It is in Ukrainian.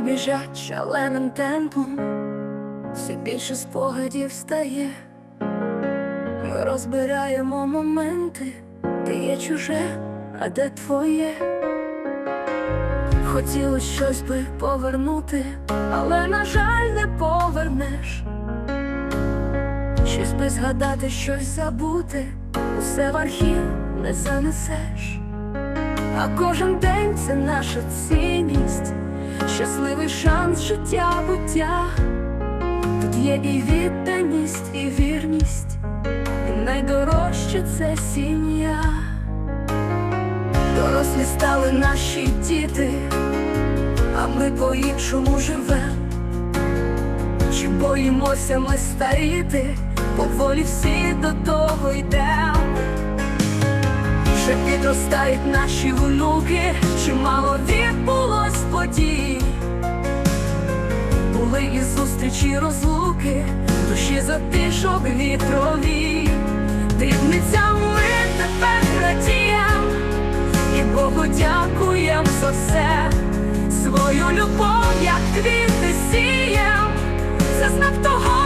Біжать шаленим темпом, все більше спогадів стає. Ми розбираємо моменти, де є чуже, а де твоє. Хотілось щось би повернути, але, на жаль, не повернеш. Щось би згадати, щось забути, усе в архів не занесеш. А кожен день це наша цінність, щасливий шанс життя буття. Тут є і відданість, і вірність, і найдорожче це сім'я. Дорослі стали наші діти, а ми по-іншому живем. Чи боїмося ми старіти, поволі всі до того йдем. Вже підростають наші внуки, чимало відбулось подій. Були і зустрічі, розлуки, душі затишок вітрові, дрібницям ми тепер радієм, і Богу дякуєм за все, свою любов, як квіти сієм, це того.